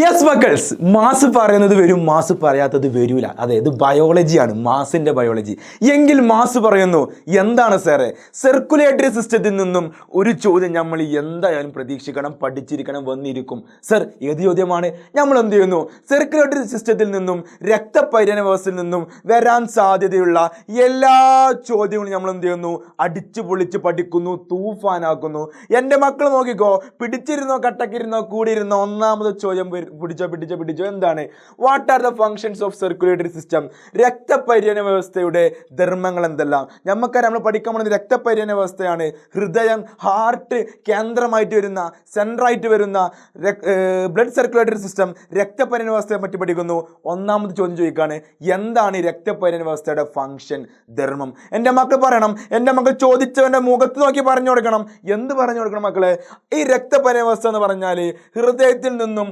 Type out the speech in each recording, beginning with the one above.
Yes മക്കൾസ്. Mass പറയുന്നത് വരും mass പറയാത്തത് വരൂല. അതെ ഇത് ബയോളജിയാണ് മാസിന്റെ ബയോളജി എങ്കിൽ മാസ് പറയുന്നു എന്താണ് സാറേ? സർക്കുലേറ്ററി സിസ്റ്റത്തിൽ നിന്നും ഒരു ചോദ്യം നമ്മൾ എന്തായാലും പ്രതീക്ഷിക്കണം പഠിച്ചിരിക്കണം വന്നിരിക്കും. സർ ഏത് ചോദ്യമാണ്? നമ്മൾ എന്ത് ചെയ്യുന്നു? സർക്കുലേറ്ററി സിസ്റ്റത്തിൽ നിന്നും രക്തപര്യന വ്യവസ്ഥയിൽ നിന്നും വരാൻ സാധ്യതയുള്ള എല്ലാ ചോദ്യങ്ങളും നമ്മൾ എന്ത് ചെയ്യുന്നു? അടിച്ചു പൊളിച്ച് പഠിക്കുന്നു തൂഫാനാക്കുന്നു. എന്റെ മക്കൾ നോക്കിക്കോ പിടിച്ചിരുന്നോ കട്ടക്കിരുന്നോ കൂടിയിരുന്നോ ഒന്നാമത് ചോദ്യം വരും. പിടിച്ചോ പിടിച്ചോ പിടിച്ചോ എന്താണ്? What are the functions of circulatory system രക്തപര്യന വ്യവസ്ഥയുടെ ധർമ്മങ്ങൾ എന്തെല്ലാം? നമുക്കറിയാം നമ്മൾ പഠിക്കാൻ പോകുന്നത് രക്തപര്യന വ്യവസ്ഥയാണ്. ഹൃദയം ഹാർട്ട് കേന്ദ്രമായിട്ട് വരുന്ന സെൻട്രായിട്ട് വരുന്ന ബ്ലഡ് സർക്കുലേറ്ററി സിസ്റ്റം രക്തപര്യന വ്യവസ്ഥയെ പറ്റി പഠിക്കുന്നു. ഒന്നാമത് ചോദ്യം ചോദിക്കുകയാണ് എന്താണ് രക്തപര്യന വ്യവസ്ഥയുടെ ഫങ്ഷൻ ധർമ്മം? എന്റെ മക്കൾ പറയണം എന്റെ മക്കൾ ചോദിച്ചവന്റെ മുഖത്ത് നോക്കി പറഞ്ഞു കൊടുക്കണം. എന്ത് പറഞ്ഞു കൊടുക്കണം മക്കളെ? ഈ രക്തപര്യവസ്ഥ എന്ന് പറഞ്ഞാൽ ഹൃദയത്തിൽ നിന്നും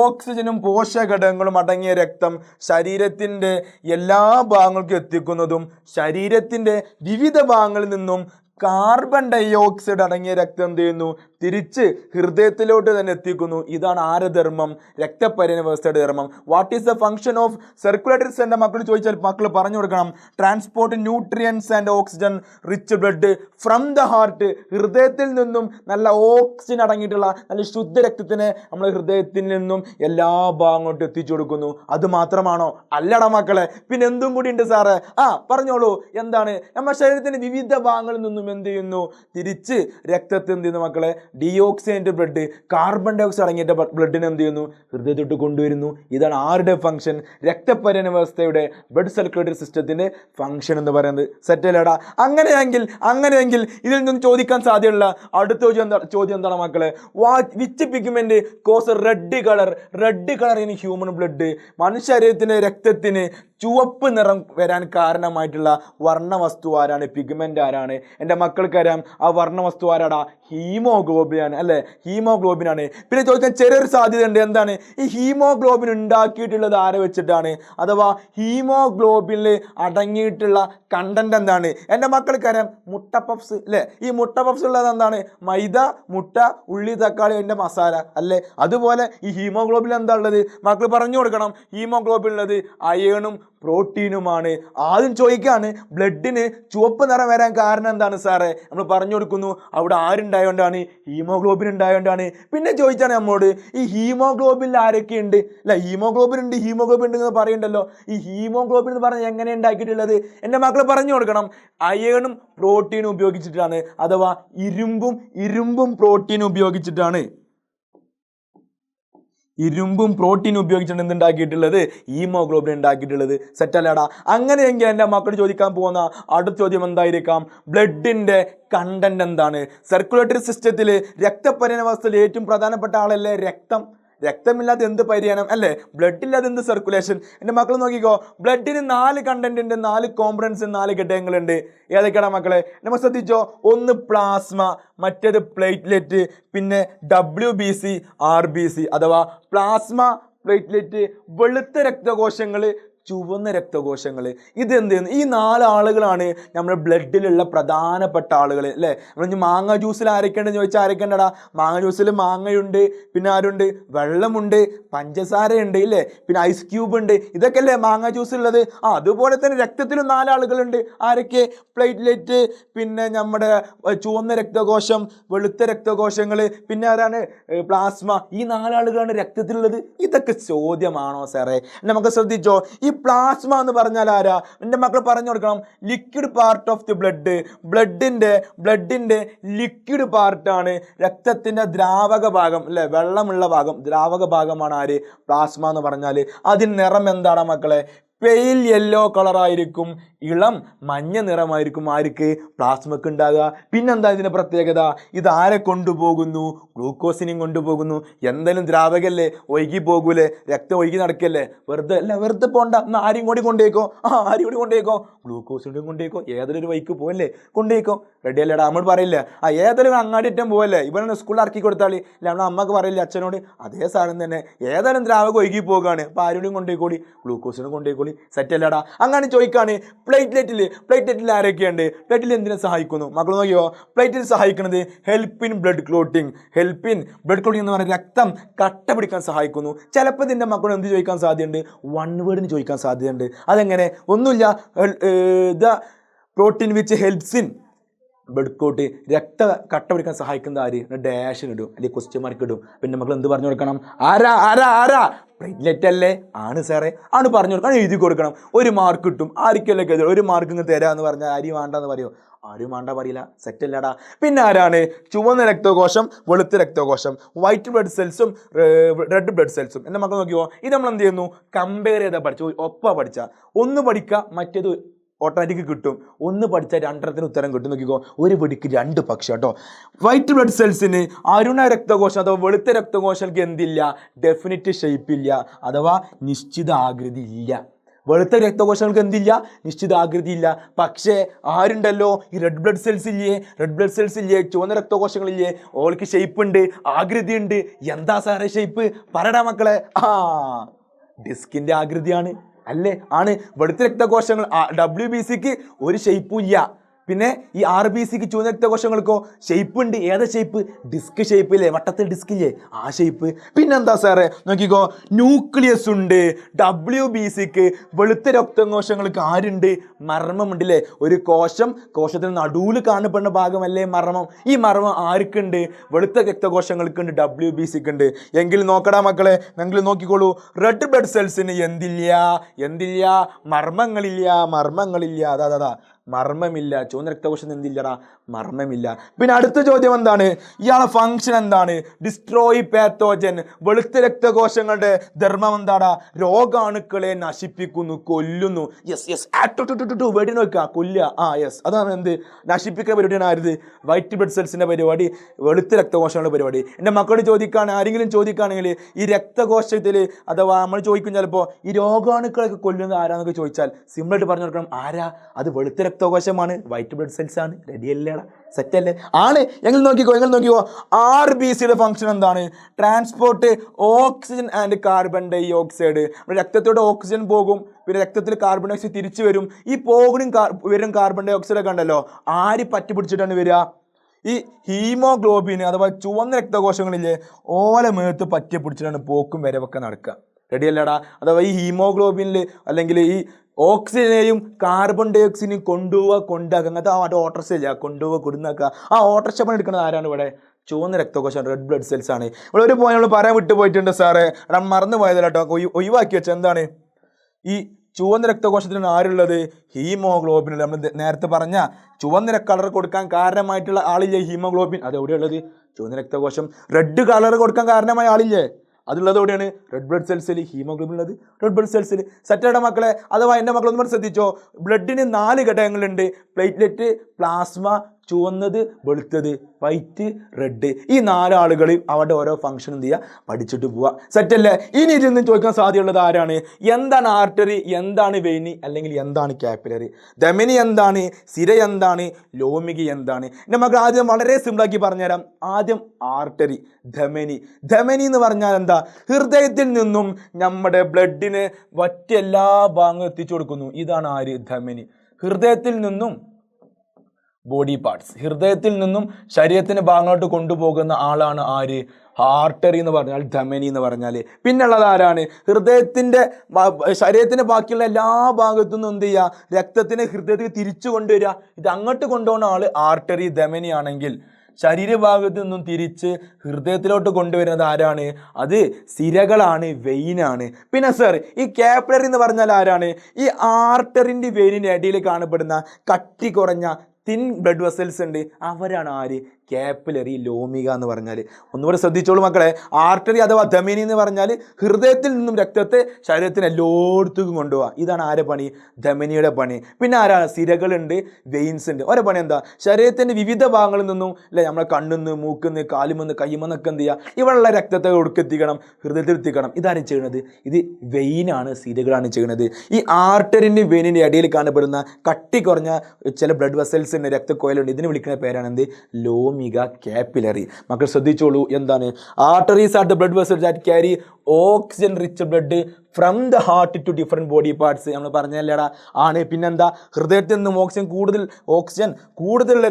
ഓക്സിജനും പോഷകഘടകങ്ങളും അടങ്ങിയ രക്തം ശരീരത്തിന്റെ എല്ലാ ഭാഗങ്ങൾക്കും എത്തിക്കുന്നതും ശരീരത്തിന്റെ വിവിധ ഭാഗങ്ങളിൽ നിന്നും കാർബൺ ഡൈ ഓക്സൈഡ് അടങ്ങിയ രക്തം എന്ത് ചെയ്യുന്നു? തിരിച്ച് ഹൃദയത്തിലോട്ട് തന്നെ എത്തിക്കുന്നു. ഇതാണ് ആരധർമ്മം? രക്തപര്യന വ്യവസ്ഥയുടെ ധർമ്മം what is the function of circulatory സെന്റെ മക്കൾ ചോദിച്ചാൽ മക്കൾ പറഞ്ഞു കൊടുക്കണം. Transport nutrients and oxygen rich blood from the heart ഹൃദയത്തിൽ നിന്നും നല്ല ഓക്സിജൻ അടങ്ങിയിട്ടുള്ള നല്ല ശുദ്ധ രക്തത്തിനെ നമ്മൾ ഹൃദയത്തിൽ നിന്നും എല്ലാ ഭാഗങ്ങോട്ടും എത്തിച്ചു കൊടുക്കുന്നു. അത് മാത്രമാണോ? അല്ലട മക്കളെ. പിന്നെ എന്തും കൂടി ഉണ്ട് സാറ്. ആ പറഞ്ഞോളൂ. എന്താണ്? നമ്മുടെ ശരീരത്തിന്റെ വിവിധ ഭാഗങ്ങളിൽ നിന്നും എന്ത് ചെയ്യുന്നു? തിരിച്ച് രക്തത്തിൽ എന്ത് ചെയ്യുന്നു മക്കളെ ഡിയോക്സിജന്റെ ബ്ലഡ് കാർബൺ ഡൈ ഓക്സൈഡ് അടങ്ങിയിട്ട് ബ്ലഡിനെ എന്ത് ചെയ്യുന്നു? ഹൃദയത്തോട്ട് കൊണ്ടുവരുന്നു. ഇതാണ് ആരുടെ ഫംഗ്ഷൻ രക്തപര്യന വ്യവസ്ഥയുടെ ബ്ലഡ് സർക്കുലേറ്ററി സിസ്റ്റത്തിന്റെ ഫംഗ്ഷൻ എന്ന് പറയുന്നത്. സെറ്റല്ലേടാ അങ്ങനെയെങ്കിൽ അങ്ങനെയെങ്കിൽ ഇതിൽ നിന്നും ചോദിക്കാൻ സാധ്യതയുള്ള അടുത്ത ചോദ്യം എന്താ ചോദ്യം എന്താണ് മക്കളെ? വാ which pigment cause red colour red colour in human blood മനുഷ്യ ശരീരത്തിന് രക്തത്തിന് ചുവപ്പ് നിറം വരാൻ കാരണമായിട്ടുള്ള വർണവസ്തു ആരാണ്? പിഗ്മെന്റ് ആരാണ്? എന്റെ മക്കൾക്കറിയാം ആ വർണവസ്തു ആരാടാ? ഹീമോഗ്ലോബിൻ ആണ് അല്ലേ? ഹീമോഗ്ലോബിൻ ആണ് പിന്നെ ചോദിക്കാൻ ചെറിയൊരു സാധ്യത ഉണ്ട് എന്താണ്? ഈ ഹീമോഗ്ലോബിൻ ഉണ്ടാക്കിയിട്ടുള്ളത് ആരെ വെച്ചിട്ടാണ്? അഥവാ ഹീമോഗ്ലോബിനിൽ അടങ്ങിയിട്ടുള്ള കണ്ടന്റ് എന്താണ്? എന്റെ മക്കൾക്കറിയാം മുട്ട പഫ്സ് അല്ലേ? ഈ മുട്ട പഫ്സ് ഉള്ളത് എന്താണ്? മൈദ മുട്ട ഉള്ളി തക്കാളി അതിന്റെ മസാല അല്ലേ? അതുപോലെ ഈ ഹീമോഗ്ലോബിൻ എന്താ ഉള്ളത്? മക്കൾ പറഞ്ഞു കൊടുക്കണം. ഹീമോഗ്ലോബിൻ ഉള്ളത് അയേണും പ്രോട്ടീനുമാണ്. ആദ്യം ചോദിക്കുകയാണ് ബ്ലഡിന് ചുവപ്പ് നിറം വരാൻ കാരണം എന്താണ് സാറേ? നമ്മൾ പറഞ്ഞു കൊടുക്കുന്നു അവിടെ ആരുണ്ടായോണ്ടാണ്? ഹീമോഗ്ലോബിൻ ഉണ്ടായോണ്ടാണ്. പിന്നെ ചോദിച്ചാണ് നമ്മോട് ഈ ഹീമോഗ്ലോബിനിൽ ആരൊക്കെ ഉണ്ട് അല്ല ഹീമോഗ്ലോബിൻ ഉണ്ട് ഹീമോഗ്ലോബിൻ ഉണ്ട് എന്ന് പറയണ്ടല്ലോ. ഈ ഹീമോഗ്ലോബിൻ എന്ന് പറഞ്ഞാൽ എങ്ങനെ ഉണ്ടാക്കിയിട്ടുള്ളത്? എന്റെ മക്കൾ പറഞ്ഞു കൊടുക്കണം. അയേണും പ്രോട്ടീനും ഉപയോഗിച്ചിട്ടാണ് അഥവാ ഇരുമ്പും ഇരുമ്പും പ്രോട്ടീനും ഉപയോഗിച്ചിട്ടാണ്. ഇരുമ്പും പ്രോട്ടീനും ഉപയോഗിച്ചാണ് എന്തുണ്ടാക്കിയിട്ടുള്ളത് ഹീമോഗ്ലോബിൻ ഉണ്ടാക്കിയിട്ടുള്ളത്. സെറ്റല്ലേടാ അങ്ങനെയെങ്കിൽ എന്റെ മക്കൾ ചോദിക്കാൻ പോകുന്ന അടുത്ത ചോദ്യം എന്തായിരിക്കാം? ബ്ലഡിന്റെ കണ്ടന്റ് എന്താണ്? സർക്കുലേറ്ററി സിസ്റ്റത്തിൽ രക്തപരിണവസ്ഥയിൽ ഏറ്റവും പ്രധാനപ്പെട്ട ആളല്ലേ രക്തം? രക്തമില്ലാതെ എന്ത് പരിഹാരം അല്ലേ? ബ്ലഡ് ഇല്ലാതെ എന്ത് സർക്കുലേഷൻ എന്റെ മക്കൾ നോക്കിക്കോ. ബ്ലഡിന് നാല് കണ്ടന്റ് ഉണ്ട് നാല് കോമ്പണൻസ് നാല് ഘടകങ്ങളുണ്ട്. ഏതൊക്കെയാണ് മക്കളെ? നമ്മൾ ശ്രദ്ധിച്ചോ? ഒന്ന് പ്ലാസ്മ മറ്റേത് പ്ലേറ്റ്ലെറ്റ് പിന്നെ W B C R B C അഥവാ പ്ലാസ്മ പ്ലേറ്റ്ലെറ്റ് വെളുത്ത രക്തകോശങ്ങൾ ചുവന്ന രക്തകോശങ്ങൾ ഇതെന്ത് ഈ നാല് ആളുകളാണ് നമ്മുടെ ബ്ലഡിലുള്ള പ്രധാനപ്പെട്ട ആളുകൾ അല്ലേ? നമ്മൾ മാങ്ങ ജ്യൂസിൽ ആരൊക്കെയുണ്ടെന്ന് ചോദിച്ചാൽ ആരൊക്കെയുണ്ടടാ? മാങ്ങ ജ്യൂസിൽ മാങ്ങയുണ്ട് പിന്നെ ആരുണ്ട്? വെള്ളമുണ്ട് പഞ്ചസാരയുണ്ട് ഇല്ലേ? പിന്നെ ഐസ് ക്യൂബ് ഉണ്ട്. ഇതൊക്കെ അല്ലേ മാങ്ങ ജ്യൂസ് ഉള്ളത് ആ അതുപോലെ തന്നെ രക്തത്തിലും നാലാളുകളുണ്ട് ആരൊക്കെ? പ്ലേറ്റ്ലെറ്റ് പിന്നെ നമ്മുടെ ചുവന്ന രക്തകോശം വെളുത്ത രക്തകോശങ്ങൾ പിന്നെ ആരാണ്? പ്ലാസ്മ. ഈ നാലാളുകളാണ് രക്തത്തിലുള്ളത്. ഇതൊക്കെ ചോദ്യമാണോ സാറേ? നമുക്ക് ശ്രദ്ധിച്ചോ? ഈ പ്ലാസ്മ എന്ന് പറഞ്ഞാൽ ആരാ? എന്റെ മക്കൾ പറഞ്ഞു കൊടുക്കണം. Liquid part of the blood ബ്ലഡിന്റെ ബ്ലഡിന്റെ ലിക്വിഡ് പാർട്ടാണ് രക്തത്തിന്റെ ദ്രാവക ഭാഗം അല്ലേ? വെള്ളമുള്ള ഭാഗം ദ്രാവക ഭാഗമാണ് ആര്? പ്ലാസ്മ എന്ന് പറഞ്ഞാൽ അതിന്റെ നിറം എന്താണ് മക്കളെ? പെയിൽ യെല്ലോ കളറായിരിക്കും ഇളം മഞ്ഞ നിറമായിരിക്കും ആർക്ക്? പ്ലാസ്മക്ക് ഉണ്ടാകുക. പിന്നെന്താ ഇതിന്റെ പ്രത്യേകത? ഇത് കൊണ്ടുപോകുന്നു? ഗ്ലൂക്കോസിനെയും കൊണ്ടുപോകുന്നു. എന്തായാലും ദ്രാവകല്ലേ? ഒഴുകി പോകൂലേ? രക്തം ഒഴുകി നടക്കല്ലേ? വെറുതെ അല്ല വെറുതെ പോണ്ട. എന്നാൽ ആരെയും കൂടി കൊണ്ടേക്കോ? ആ ആരും കൂടി കൊണ്ടേക്കോ? ഗ്ലൂക്കോസിന്റെയും കൊണ്ടേക്കോ. ഏതൊരു വൈക്ക് പോകല്ലേ കൊണ്ടേക്കോ. റെഡി അല്ലേടാ നമ്മൾ പറയില്ല? ആ ഏതൊരു അങ്ങാടിറ്റം പോവല്ലേ? ഇവനെ സ്കൂളിൽ ഇറക്കി കൊടുത്താളി. അല്ല നമ്മുടെ അമ്മയ്ക്ക് പറയില്ല അച്ഛനോട്? അതേ സാധനം തന്നെ. ഏതായാലും ദ്രാവകം ഒഴുകി പോകുകയാണ് അപ്പോൾ ആരോടും കൊണ്ടേക്കോടി? ഗ്ലൂക്കോസിനും കൊണ്ടേക്കോളി സെറ്റ് അല്ലടാ. അങ്ങനെ ചോദിക്കാണ് പ്ലേറ്റ്ലെറ്റിൽ പ്ലേറ്റ്ലെറ്റിൽ ആരൊക്കെയുണ്ട്? പ്ലേറ്റിൽ എന്തിനെ സഹായിക്കുന്നു? മക്കൾ നോക്കിയോ പ്ലേറ്റിൽ സഹായിക്കുന്നത് helping blood clotting helping blood clotting എന്ന് പറഞ്ഞാൽ രക്തം കട്ട പിടിക്കാൻ സഹായിക്കുന്നു. ചിലപ്പോൾ ഇതിന്റെ മക്കൾ എന്ത് ചോദിക്കാൻ സാധ്യതയുണ്ട്? വൺ വേർഡിന് ചോദിക്കാൻ സാധ്യതയുണ്ട്. അതെങ്ങനെ? ഒന്നുമില്ല the protein which helps in blood clot രക്ത കട്ട പിടിക്കാൻ സഹായിക്കുന്ന ആര്? ഡാഷിന് ഇടും അല്ലെങ്കിൽ ക്വസ്റ്റ്യൻ മാർക്ക് ഇടും. പിന്നെ നമ്മൾ എന്ത് പറഞ്ഞു കൊടുക്കണം? ആരാ ആരാ ആരാ? പ്ലേറ്റ്ലെറ്റ് അല്ലേ? ആണ് സാറേ ആണ് പറഞ്ഞു കൊടുക്കണം. എഴുതി കൊടുക്കണം. ഒരു മാർക്ക് കിട്ടും. ആർക്കല്ലേ കരുതും ഒരു മാർക്ക് ഇങ്ങ് തരാന്ന് പറഞ്ഞാൽ ആര് വേണ്ടെന്ന് പറയുമോ ആരും വേണ്ട പറയില്ല. സെറ്റ് അല്ലടാ. പിന്നെ ആരാണ്? ചുവന്ന രക്തകോശം വെളുത്ത രക്തകോശം വൈറ്റ് ബ്ലഡ് സെൽസും റെഡ് ബ്ലഡ് സെൽസും എന്നെ മക്കൾ നോക്കിയോ ഇത് നമ്മൾ എന്ത് ചെയ്യുന്നു? കമ്പയർ ചെയ്താൽ പഠിച്ചു ഒപ്പ പഠിച്ച. ഒന്ന് പഠിക്കുക മറ്റേത് ഓട്ടോമാറ്റിക് കിട്ടും. ഒന്ന് പഠിച്ചാൽ രണ്ടെണ്ണത്തിന് ഉത്തരം കിട്ടും. നോക്കിക്കോ ഒരു പിടിക്ക് രണ്ട് പക്ഷി കേട്ടോ. വൈറ്റ് ബ്ലഡ് സെൽസിന് അരുണ രക്തകോശം അഥവാ വെളുത്ത രക്തകോശങ്ങൾക്ക് എന്തില്ല? ഡെഫിനറ്റ് ഷേപ്പ് ഇല്ല. അഥവാ നിശ്ചിത ആകൃതി ഇല്ല. വെളുത്ത രക്തകോശങ്ങൾക്ക് എന്തില്ല? നിശ്ചിത ആകൃതി ഇല്ല. പക്ഷേ ആരുണ്ടല്ലോ? ഈ റെഡ് ബ്ലഡ് സെൽസ് ഇല്ലേ? റെഡ് ബ്ലഡ് സെൽസ് ഇല്ലേ? ചുവന്ന രക്തകോശങ്ങളില്ലേ ഓൾക്ക് ഷേപ്പ് ഉണ്ട് ആകൃതി ഉണ്ട്. എന്താ സാറേ ഷേപ്പ് പറടാ മക്കളെ. ആ ഡിസ്കിന്റെ ആകൃതിയാണ്. അല്ലേ? ആണ്. വെളുത്ത രക്തകോശങ്ങൾ ഡബ്ല്യു ബി സിക്ക് ഒരു ഷെയ്പ്പും ഇല്ല. പിന്നെ ഈ ആർ ബി സിക്ക് ചുവന്ന രക്തകോശങ്ങൾക്കോ ഷേപ്പ് ഉണ്ട്. ഏതാ ഷേപ്പ് ഡിസ്ക് ഷേപ്പ് ഇല്ലേ? വട്ടത്തിൽ ഡിസ്ക് ഇല്ലേ? ആ ഷേപ്പ് പിന്നെന്താ സാറേ? നോക്കിക്കോ. ന്യൂക്ലിയസ് ഉണ്ട്. ഡബ്ല്യു ബി സിക്ക് വെളുത്ത രക്തകോശങ്ങൾക്ക് ആരുണ്ട്? മർമ്മമുണ്ട് ഇല്ലേ? ഒരു കോശം കോശത്തിന് നടുവിൽ കാണപ്പെടുന്ന ഭാഗമല്ലേ മർമ്മം? ഈ മർമ്മം ആർക്കുണ്ട്? വെളുത്ത രക്തകോശങ്ങൾക്കുണ്ട് ഡബ്ല്യു ബി സിക്ക് ഉണ്ട്. എങ്കിൽ നോക്കടാ മക്കളെ ഞങ്ങൾ നോക്കിക്കോളൂ. റെഡ് ബ്ലഡ് സെൽസിന് എന്തില്ല? എന്തില്ല? മർമ്മങ്ങളില്ല മർമ്മങ്ങളില്ല. അതാ, അതാ. മർമ്മമില്ല. ചുവന്ന രക്തകോശം എന്തില്ലടാ? മർമ്മമില്ല. പിന്നെ അടുത്ത ചോദ്യം എന്താണ്? ഇയാളെ ഫംഗ്ഷൻ എന്താണ്? ഡിസ്ട്രോയ് പാത്തോജൻ വെളുത്ത രക്തകോശങ്ങളുടെ ധർമ്മം എന്താടാ? രോഗാണുക്കളെ നശിപ്പിക്കുന്നു കൊല്ലുന്നു. യെസ് യെസ് വെടി നോക്കുക. കൊല്ല ആ യെസ് അതാണ് എന്ത്? നശിപ്പിക്കുന്ന പരിപാടിയാണ് ആരുത് വൈറ്റ് ബ്ലഡ് സെൽസിന്റെ പരിപാടി വെളുത്ത രക്തകോശങ്ങളുടെ പരിപാടി. എന്റെ മക്കളോട് ചോദിക്കുകയാണ് ആരെങ്കിലും ചോദിക്കുകയാണെങ്കിൽ ഈ രക്തകോശത്തിൽ അഥവാ നമ്മൾ ചോദിക്കും ചിലപ്പോൾ ഈ രോഗാണുക്കളൊക്കെ കൊല്ലുന്നത് ആരാന്നൊക്കെ ചോദിച്ചാൽ സിമ്പിളായിട്ട് പറഞ്ഞു കൊടുക്കണം. ആരാ? അത് വെളുത്ത രക്തകോശമാണ് വൈറ്റ് ബ്ലഡ് സെൽസ് ആണ് റെഡി അല്ലേടാ സെറ്റ് അല്ലേ? ആണ് എങ്കിൽ നോക്കിക്കോ എങ്കിൽ നോക്കിക്കോ ആർ ബി സിയുടെ ഫംഗ്ഷൻ എന്താണ്? Transport oxygen and carbon dioxide രക്തത്തോടെ oxygen പോകും പിന്നെ രക്തത്തിൽ കാർബൺ ഡൈ ഓക്സൈഡ് തിരിച്ചു വരും. ഈ പോകുന്ന വരും കാർബൺ ഡൈ ഓക്സൈഡ് ഒക്കെ ഉണ്ടല്ലോ ആര് പറ്റി പിടിച്ചിട്ടാണ് വരിക? ഈ ഹീമോഗ്ലോബിന് അഥവാ ചുവന്ന രക്തകോശങ്ങളില്ലേ ഓല മേത്ത് പറ്റി പിടിച്ചിട്ടാണ് പോക്കും വരവൊക്കെ നടക്കുക. റെഡി അല്ലടാ? അഥവാ ഈ ഹീമോഗ്ലോബിനിൽ അല്ലെങ്കിൽ ഈ ഓക്സിജനെയും കാർബൺ ഡൈ ഓക്സൈഡിനെയും കൊണ്ടുപോവുക കൊണ്ടാക്കുക അങ്ങനത്തെ ആ ഓട്ടർഷ ഇല്ല കൊണ്ടുപോവുക കൊടുന്നാക്കുക ആ ഓട്ടർ പണി എടുക്കുന്നത് ആരാണ് ഇവിടെ? ചുവന്ന രക്തകോശം റെഡ് ബ്ലഡ് സെൽസ് ആണ്. ഇവിടെ ഒരു പോയിന്റ് നമ്മൾ പറയാൻ വിട്ടുപോയിട്ടുണ്ട് സാറേ. എടാ മറന്നു പോയതല്ല കേട്ടോ. ഒഴിവാക്കി വെച്ച എന്താണ്? ഈ ചുവന്ന രക്തകോശത്തിനാണ് ആരുള്ളത്? ഹീമോഗ്ലോബിൻ നമ്മൾ നേരത്തെ പറഞ്ഞ ചുവന്ന കളർ കൊടുക്കാൻ കാരണമായിട്ടുള്ള ആളില്ലേ ഹീമോഗ്ലോബിൻ? അത് എവിടെയുള്ളത് ചുവന്ന രക്തകോശം. റെഡ് കളർ കൊടുക്കാൻ കാരണമായ ആളില്ലേ? അതുള്ളത് എവിടെയാണ്? റെഡ് ബ്ലഡ് സെൽസിൽ ഹീമോഗ്ലോബിൻ ഉള്ളത്. റെഡ് ബ്ലഡ് സെൽസിൽ സെറ്റയുടെ മക്കളെ അഥവാ എന്റെ മക്കളൊന്നും ശ്രദ്ധിച്ചോ? ബ്ലഡിന് നാല് ഘടകങ്ങളുണ്ട്. പ്ലേറ്റ്ലെറ്റ് പ്ലാസ്മ ചുവന്നത് വെളുത്തത് വൈറ്റ് റെഡ് ഈ നാലാളുകൾ അവരുടെ ഓരോ ഫംഗ്ഷൻ എന്ത് ചെയ്യുക? പഠിച്ചിട്ട് പോവുക. സെറ്റല്ലേ ഇനി ഇതിൽ നിന്ന് ചോദിക്കാൻ സാധ്യതയുള്ളത് ആരാണ്? എന്താണ് ആർട്ടറി എന്താണ് വെയിനി അല്ലെങ്കിൽ എന്താണ് ക്യാപ്പിലറി ധമനി എന്താണ്? സിര എന്താണ്? ലോമിക എന്താണ്? നമുക്ക് ആദ്യം വളരെ സിമ്പിളാക്കി പറഞ്ഞുതരാം. ആദ്യം ആർട്ടറി ധമനി. ധമനി എന്ന് പറഞ്ഞാൽ എന്താ? ഹൃദയത്തിൽ നിന്നും നമ്മുടെ ബ്ലഡിന് മറ്റെല്ലാ ഭാഗങ്ങളും എത്തിച്ചു കൊടുക്കുന്നു. ഇതാണ് ആര്? ധമനി. ഹൃദയത്തിൽ നിന്നും ബോഡി പാർട്സ്. ഹൃദയത്തിൽ നിന്നും ശരീരത്തിന്റെ ഭാഗങ്ങളോട്ട് കൊണ്ടുപോകുന്ന ആളാണ് ആര്? ഹാർട്ടറി എന്ന് പറഞ്ഞാൽ ധമനി എന്ന് പറഞ്ഞാൽ പിന്നുള്ളത് ആരാണ്? ഹൃദയത്തിന്റെ ശരീരത്തിന്റെ ബാക്കിയുള്ള എല്ലാ ഭാഗത്തു നിന്നും എന്ത് ചെയ്യുക രക്തത്തിനെ ഹൃദയത്തിൽ തിരിച്ചു കൊണ്ടുവരിക. ഇത് അങ്ങോട്ട് കൊണ്ടുപോകുന്ന ആൾ ആർട്ടറി ധമനി ആണെങ്കിൽ ശരീരഭാഗത്ത് നിന്നും തിരിച്ച് ഹൃദയത്തിലോട്ട് കൊണ്ടുവരുന്നത് ആരാണ്? അത് സിരകളാണ് വെയിനാണ് പിന്നെ സർ ഈ ക്യാപ്ലറി എന്ന് പറഞ്ഞാൽ ആരാണ്? ഈ ആർട്ടറിന്റെ വെയിനിന്റെ ഇടയിൽ കാണപ്പെടുന്ന കട്ടി കുറഞ്ഞ തിൻ ബ്ലഡ് വെസൽസ് ഉണ്ട്. അവരാണ് ആര്? കാപ്പിലറി ലോമിക എന്ന് പറഞ്ഞാൽ ഒന്നുകൂടെ ശ്രദ്ധിച്ചോളൂ മക്കളെ. ആർട്ടറി അഥവാ ധമനി എന്ന് പറഞ്ഞാൽ ഹൃദയത്തിൽ നിന്നും രക്തത്തെ ശരീരത്തിന് എല്ലായിടത്തേക്കും കൊണ്ടുപോകാം ഇതാണ് ആരെ പണി? ധമനിയുടെ പണി. പിന്നെ ആരാണ് സിരകളുണ്ട് വെയിൻസ് ഉണ്ട്. ഓരോ പണി എന്താ? ശരീരത്തിന്റെ വിവിധ ഭാഗങ്ങളിൽ നിന്നും അല്ലെ നമ്മളെ കണ്ണുന്ന് മൂക്കുന്ന് കാലുമെന്ന് കയ്യുമെന്നൊക്കെ എന്ത് ചെയ്യുക ഇവിടെയുള്ള രക്തത്തെ ഒടുക്കെത്തിക്കണം ഹൃദയത്തിൽ എത്തിക്കണം. ഇതാണ് ചെയ്യുന്നത്. ഇത് വെയിനാണ് സിരകളാണ് ചെയ്യുന്നത്. ഈ ആർട്ടറിന്റെ വെയിനിന്റെ ഇടയിൽ കാണപ്പെടുന്ന കട്ടി കുറഞ്ഞ ചില ബ്ലഡ് വെസൽസ് ഉണ്ട് രക്തക്കോയിലുണ്ട്. ഇതിന് വിളിക്കുന്ന പേരാണ് എന്ത്? ലോമിക ലോമിക കാപ്പിലറി മക്കൾ ശ്രദ്ധിച്ചോളൂ എന്താണ്? Arteries are the blood vessels that carry oxygen rich blood from the heart to different body parts നമ്മൾ പറഞ്ഞല്ലേടാ ആണ്. പിന്നെന്താ? ഹൃദയത്തിൽ നിന്നും ഓക്സിജൻ കൂടുതൽ ഓക്സിജൻ കൂടുതലുള്ള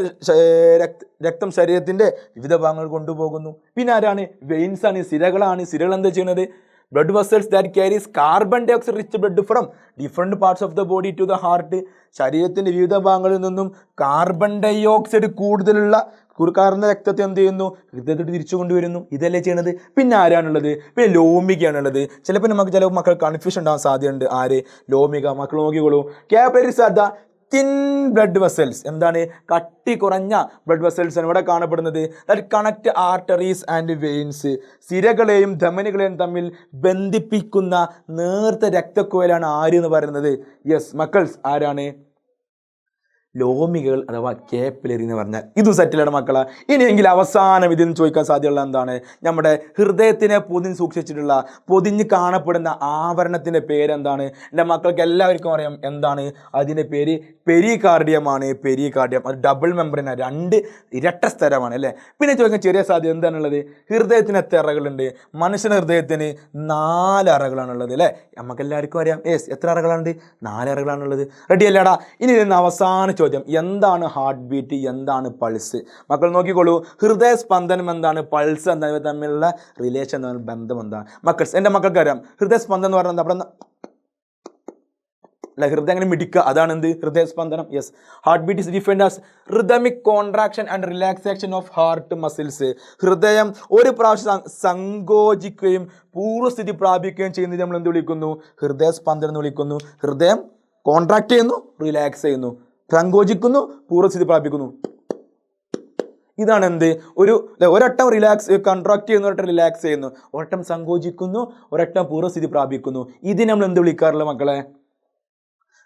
രക്തം ശരീരത്തിന്റെ വിവിധ ഭാഗങ്ങൾ കൊണ്ടുപോകുന്നു. പിന്നെ ആരാണ്? വെയിൻസ് ആണ്. സിരകളാണ്. സിരകൾ എന്താ ചെയ്യുന്നത്? Blood vessels that carries carbon dioxide rich blood from different parts of the body to the heart ശരീരത്തിന്റെ വിവിധ ഭാഗങ്ങളിൽ നിന്നും കാർബൺ ഡൈ ഓക്സൈഡ് കൂടുതലുള്ള കുറുക്കാറുന്ന രക്തത്തെ എന്ത് ചെയ്യുന്നു? ഹൃദയത്തോട്ട് തിരിച്ചു കൊണ്ടുവരുന്നു. ഇതല്ലേ ചെയ്യണത്? പിന്നെ ആരാണുള്ളത്? പിന്നെ ലോമികയാണുള്ളത്. ചിലപ്പോൾ നമുക്ക് ചില മക്കൾ കൺഫ്യൂഷൻ ഉണ്ടാകാൻ സാധ്യതയുണ്ട്. ആര്? ലോമിക. മക്കൾ നോക്കിക്കോളൂ. Capillaries the thin blood vessels എന്താണ്? കട്ടി കുറഞ്ഞ ബ്ലഡ് വെസൽസ് ആണ് ഇവിടെ കാണപ്പെടുന്നത്. That connect arteries and veins സിരകളെയും ധമനികളെയും തമ്മിൽ ബന്ധിപ്പിക്കുന്ന നേർത്ത രക്തക്കുഴലാണ് ആര് എന്ന് പറയുന്നത്? യെസ് മക്കൾസ് ആരാണ്? ലോമികൾ അഥവാ കേപ്പിലറി എന്ന് പറഞ്ഞാൽ ഇതും സെറ്റിലാണ് മക്കളെ. ഇനിയെങ്കിൽ അവസാനം ഇതിൽ നിന്ന് ചോദിക്കാൻ സാധ്യതയുള്ള എന്താണ്? നമ്മുടെ ഹൃദയത്തിനെ പൊതിഞ്ഞ് സൂക്ഷിച്ചിട്ടുള്ള പൊതിഞ്ഞ് കാണപ്പെടുന്ന ആവരണത്തിന്റെ പേരെന്താണ്? എന്റെ മക്കൾക്ക് എല്ലാവർക്കും അറിയാം എന്താണ്? അതിന്റെ പേര് പെരികാർഡിയമാണ്. പെരികാർഡിയം. അത് ഡബിൾ മെമ്പറിനാണ് രണ്ട് ഇരട്ട സ്ഥലമാണ് അല്ലേ? പിന്നെ ചോദിക്കാൻ ചെറിയ സാധ്യത എന്താണുള്ളത്? ഹൃദയത്തിന് എത്ര അറകളുണ്ട്? മനുഷ്യന്റെ ഹൃദയത്തിന് നാല് അറകളാണുള്ളത് അല്ലേ? നമുക്കെല്ലാവർക്കും അറിയാം. യെസ് എത്ര അറകളാണ്? നാല് അറകളാണുള്ളത്. റെഡി അല്ലേടാ? ഇനി ഇതിന് അവസാന ചോദ്യം എന്താണ് ഹാർട്ട് ബീറ്റ് എന്താണ് പൾസ് മക്കൾ നോക്കിക്കോളൂ ഹൃദയ സ്പന്ദനം എന്താണ്? പൾസ് എന്നിവ തമ്മിലുള്ള റിലേഷൻ എന്താണ്? ബന്ധം എന്താണ്? മക്കൾസ് എന്റെ ഹൃദയ സ്പന്ദനം എന്ന് പറഞ്ഞാൽ അവിടെ അല്ല ഹൃദയം അങ്ങനെ മിടിക്കുക? അതാണ് എന്ത്? ഹൃദയസ്പന്ദനം. Yes heart beat is defined as rhythmic contraction and relaxation of heart muscles ഹൃദയം ഒരു പ്രാവശ്യം സങ്കോചിക്കുകയും പൂർവസ്ഥിതി പ്രാപിക്കുകയും ചെയ്യുന്നത് നമ്മൾ എന്ത് വിളിക്കുന്നു? ഹൃദയസ്പന്ദനം എന്ന് വിളിക്കുന്നു. ഹൃദയം കോൺട്രാക്ട് ചെയ്യുന്നു റിലാക്സ് ചെയ്യുന്നു. സങ്കോചിക്കുന്നു പൂർവസ്ഥിതി പ്രാപിക്കുന്നു. ഇതാണ് എന്ത് ഒരു ഒരട്ടം റിലാക്സ് കൺട്രാക്ട് ചെയ്യുന്നു ഒരട്ടം റിലാക്സ് ചെയ്യുന്നു. ഒരട്ടം സങ്കോചിക്കുന്നു ഒരട്ടം പൂർവസ്ഥിതി പ്രാപിക്കുന്നു. ഇതിനെ നമ്മൾ എന്ത് വിളിക്കാറുള്ള മക്കളെ?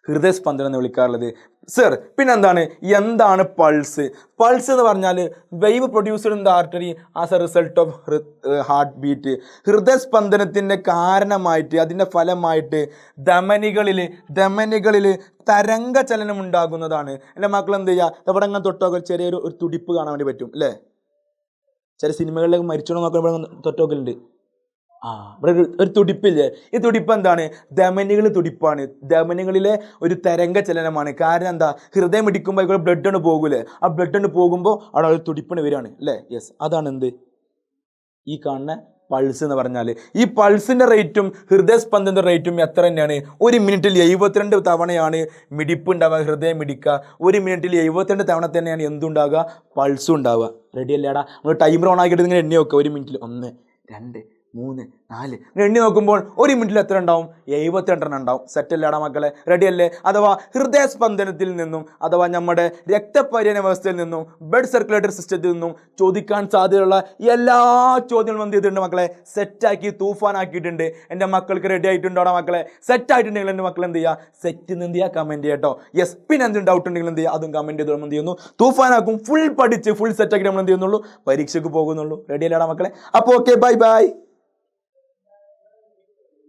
ഹൃദയസ്പന്ദനം എന്ന് വിളിക്കാറുള്ളത്. സർ പിന്നെന്താണ്? എന്താണ് പൾസ് പൾസ് എന്ന് പറഞ്ഞാൽ wave produced in the artery as a result of heart beat ഹൃദയസ്പന്ദനത്തിന്റെ കാരണമായിട്ട് അതിന്റെ ഫലമായിട്ട് ധമനികളിൽ ധമനികളിൽ തരംഗ ചലനം ഉണ്ടാകുന്നതാണ്. എന്റെ മക്കൾ എന്ത് ചെയ്യുക എവിടെ അങ്ങനെ തൊട്ടോക്കൽ ചെറിയൊരു ഒരു തുടിപ്പ് കാണാൻ വേണ്ടി പറ്റും അല്ലേ? ചില സിനിമകളിലൊക്കെ മരിച്ചോണം നോക്കുമ്പോൾ തൊട്ടോക്കലുണ്ട്. ആ ഇവിടെ ഒരു ഒരു തുടിപ്പില്ലേ? ഈ തുടിപ്പ് എന്താണ്? ധമനികൾ തുടിപ്പാണ്. ധമനികളിലെ ഒരു തരംഗ ചലനമാണ്. കാരണം എന്താ? ഹൃദയം ഇടിക്കുമ്പോൾ ഇവിടെ ബ്ലഡ് ആണ് പോകൂലേ? ആ ബ്ലഡ് ആണ് പോകുമ്പോൾ അവിടെ ഒരു തുടിപ്പണ് വരികയാണ്. അല്ലേ? യെസ് അതാണ് എന്ത്? ഈ കാണുന്ന പൾസ് എന്ന് പറഞ്ഞാൽ ഈ പൾസിന്റെ റേറ്റും ഹൃദയസ്പന്ദന്റെ റേറ്റും എത്ര തന്നെയാണ്? ഒരു മിനിറ്റിൽ എഴുപത്തിരണ്ട് തവണയാണ് മിടിപ്പ് ഉണ്ടാവുക ഹൃദയം മിടിക്കുക ഒരു മിനിറ്റിൽ എഴുപത്തിരണ്ട് തവണ തന്നെയാണ് എന്തുണ്ടാകുക പൾസും ഉണ്ടാവുക. റെഡി അല്ലേടാ? നമ്മൾ ടൈമർ ഓൺ ആക്കിയിട്ട് ഇങ്ങനെ എണ്ണി ഒരു മിനിറ്റിൽ ഒന്ന് രണ്ട് മൂന്ന് നാല്. എണ്ണി നോക്കുമ്പോൾ ഒരു മിനിറ്റിൽ എത്ര ഉണ്ടാവും? എഴുപത്തിരണ്ടെണ്ണം ഉണ്ടാവും. സെറ്റ് അല്ലേടാ മക്കളെ? റെഡി അല്ലേ? അഥവാ ഹൃദയസ്പന്ദനത്തിൽ നിന്നും അഥവാ നമ്മുടെ രക്തപര്യന വ്യവസ്ഥയിൽ നിന്നും ബ്ലഡ് സർക്കുലേറ്ററി സിസ്റ്റത്തിൽ നിന്നും ചോദിക്കാൻ സാധ്യതയുള്ള എല്ലാ ചോദ്യങ്ങളും എന്ത് ചെയ്തിട്ടുണ്ട് മക്കളെ? സെറ്റാക്കി തൂഫാനാക്കിയിട്ടുണ്ട്. എന്റെ മക്കൾക്ക് റെഡി ആയിട്ടുണ്ടോടാ മക്കളെ. സെറ്റ് ആയിട്ടുണ്ടെങ്കിൽ എന്റെ മക്കൾ എന്ത് ചെയ്യുക? സെറ്റ് എന്ത് ചെയ്യുക? കമന്റ് ചെയ്യട്ടോ യെസ് പിന്നെ എന്തെങ്കിലും ഡൗട്ട് ഉണ്ടെങ്കിൽ എന്ത് ചെയ്യുക? അതും കമന്റ് ചെയ്ത് നമ്മൾ എന്ത് ചെയ്യുന്നു? തൂഫാനാക്കും. ഫുൾ പഠിച്ച് ഫുൾ സെറ്റാക്കി നമ്മൾ എന്ത് ചെയ്യുന്നുള്ളൂ? പരീക്ഷയ്ക്ക് പോകുന്നുള്ളൂ. റെഡി അല്ലേടാ മക്കളെ? അപ്പോൾ ഓക്കെ ബൈ ബൈ